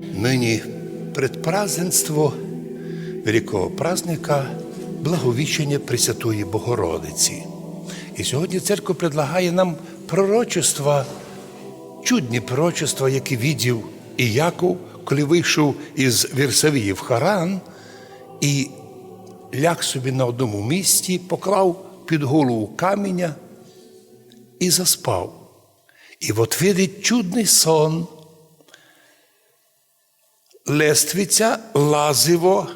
Нині предпразденство великого праздника Благовіщення Пресвятої Богородиці. І сьогодні церква предлагає нам пророчества, чудні пророчества, які віддів і коли вийшов із Вірсавії в Харан і ляг собі на одному місці, поклав під голову каменя і заспав. І от видить чудний сон. Лествиця лазиво,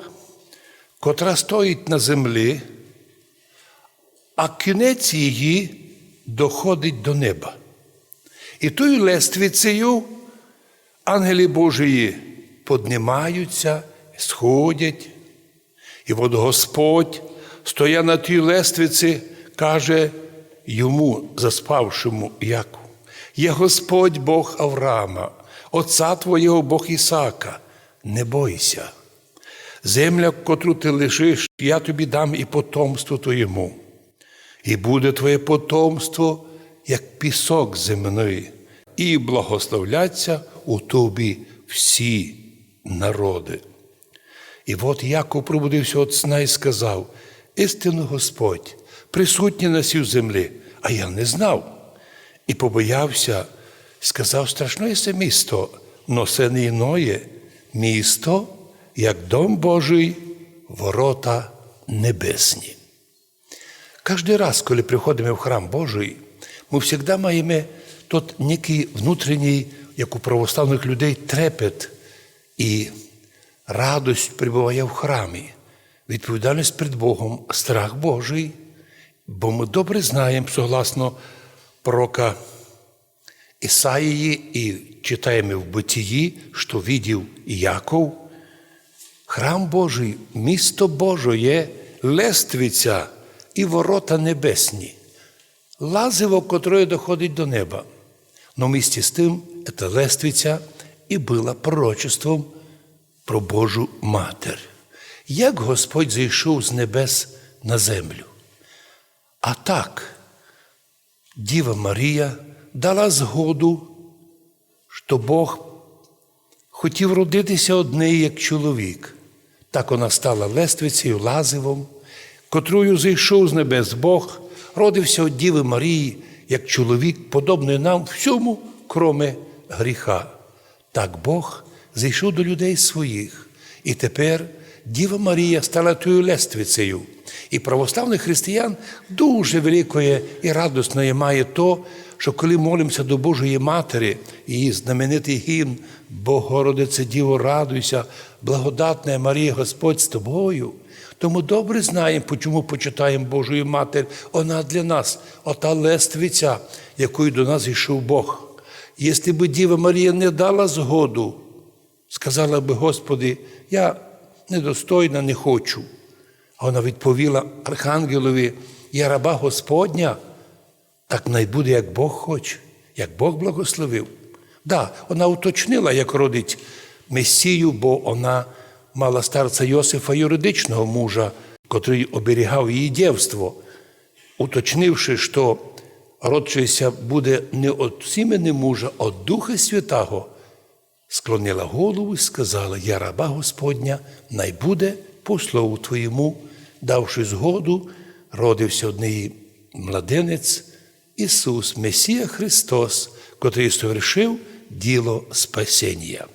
котра стоїть на землі, а кінець її доходить до неба. І тою лествицею ангели Божії піднімаються, сходять, і от Господь, стоя на тій лествиці, каже йому, заспавшому Яку, є Господь Бог Авраама, Отця Твого Бог Ісака, не бойся. Земля, котру ти лишиш, я тобі дам і потомство твоєму. І буде твоє потомство, як пісок земний, і благословляться у тобі всі народи. І от Яков пробудився від сна і сказав: істинно Господь, присутній на сій землі, а я не знав. І побоявся, сказав страшне це місто, но це не іноє місто, як дом Божий, ворота небесні. Кожен раз, коли приходимо в храм Божий, ми завжди маємо тут некий внутрішній, як у православних людей, трепет і радость перебуває в храмі, відповідальність перед Богом, страх Божий, бо ми добре знаємо, согласно пророка Ісаїї і читаємо в Битії, що видів Яков, храм Божий, місто Божоє, лествиця і ворота небесні, лазиво, котре доходить до неба. Но місті з тим, ця лествиця і була пророчеством про Божу Матер. Як Господь зійшов з небес на землю? А так, Діва Марія дала згоду, що Бог хотів родитися однею як чоловік. Так вона стала лествицею, лазивом, котрою зійшов з небес Бог, родився від Діви Марії, як чоловік, подобний нам всьому, кроме гріха. Так Бог зійшов до людей своїх. І тепер Діва Марія стала тою лествицею. І православних християн дуже великої і радісної має то, що коли молимося до Божої Матері, її знаменитий гімн, Богородице Діво, радуйся, благодатна Марія, Господь з тобою. Тому добре знаємо, чому почитаємо Божою Матір. Вона для нас, ота лествиця, якою до нас йшов Бог. Якщо б Діва Марія не дала згоду, сказала би, Господи, я недостойна, не хочу. А вона відповіла Архангелові, я раба Господня, так най буде, як Бог хоче, як Бог благословив. Да, вона уточнила, як родить Месію, бо вона мала старця Йосифа юридичного мужа, котрий оберігав її дівство, уточнивши, що родчийся буде не від сімени мужа, а від Духа Святого, склонила голову і сказала: Я раба Господня, най буде по слову Твоєму, давши згоду, родився од неї младенець Ісус, Месія Христос, котрий совершив діло спасіння.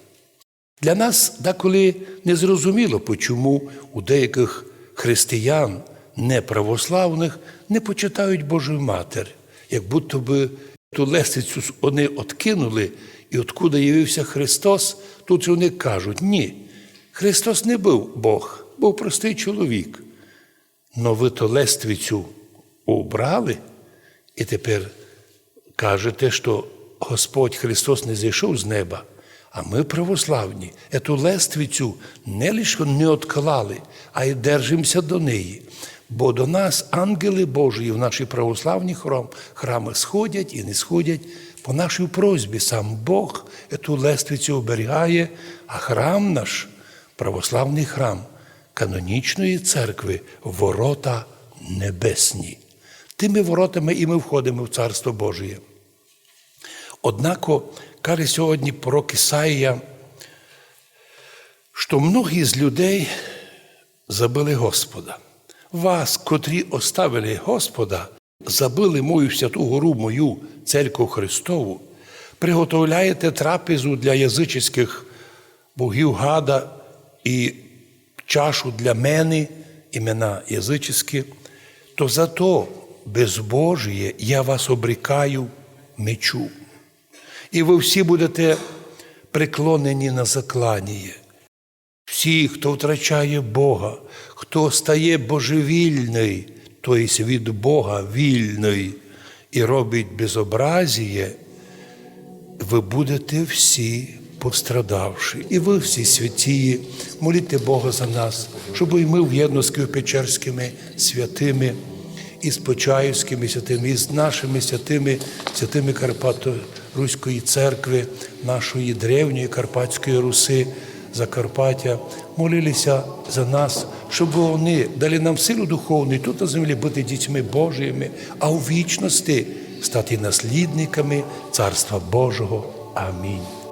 Для нас деколи незрозуміло, чому у деяких християн, неправославних, не почитають Божу Матір, як будто би ту лестицю вони откинули, і откуда явився Христос, тут вони кажуть, ні, Христос не був Бог, був простий чоловік. Но ви то лествицю убрали, і тепер кажете, що Господь Христос не зійшов з неба, а ми православні, ету лествицю не лише не отклали, а й держимося до неї. Бо до нас ангели Божії в наші православні храм, храми сходять і не сходять по нашій просьбі. Сам Бог ету лествицю оберігає, а храм наш, православний храм канонічної церкви, ворота небесні. Тими воротами і ми входимо в Царство Божє. Однако, каже сьогодні пророк Ісаїя, що многі з людей забили Господа. Вас, котрі оставили Господа, забили мою святу гору, мою церкву Христову, приготовляєте трапезу для язичних богів гада і чашу для мене, імена язичські, то зато безбожіє я вас обрікаю мечу. І ви всі будете преклонені на закланіє. Всі, хто втрачає Бога, хто стає божевільний, тобто від Бога вільний і робить безобразіє, ви будете всі пострадавши. І ви всі святії, моліте Бога за нас, щоб і ми в єдності з Печерськими святими, і з Почаївськими святими, і з нашими святими, святими Карпато-Руської церкви, нашої древньої Карпатської Руси, Закарпаття, молилися за нас, щоб вони дали нам силу духовну і тут на землі бути дітьми Божими, а у вічності стати наслідниками Царства Божого. Амінь.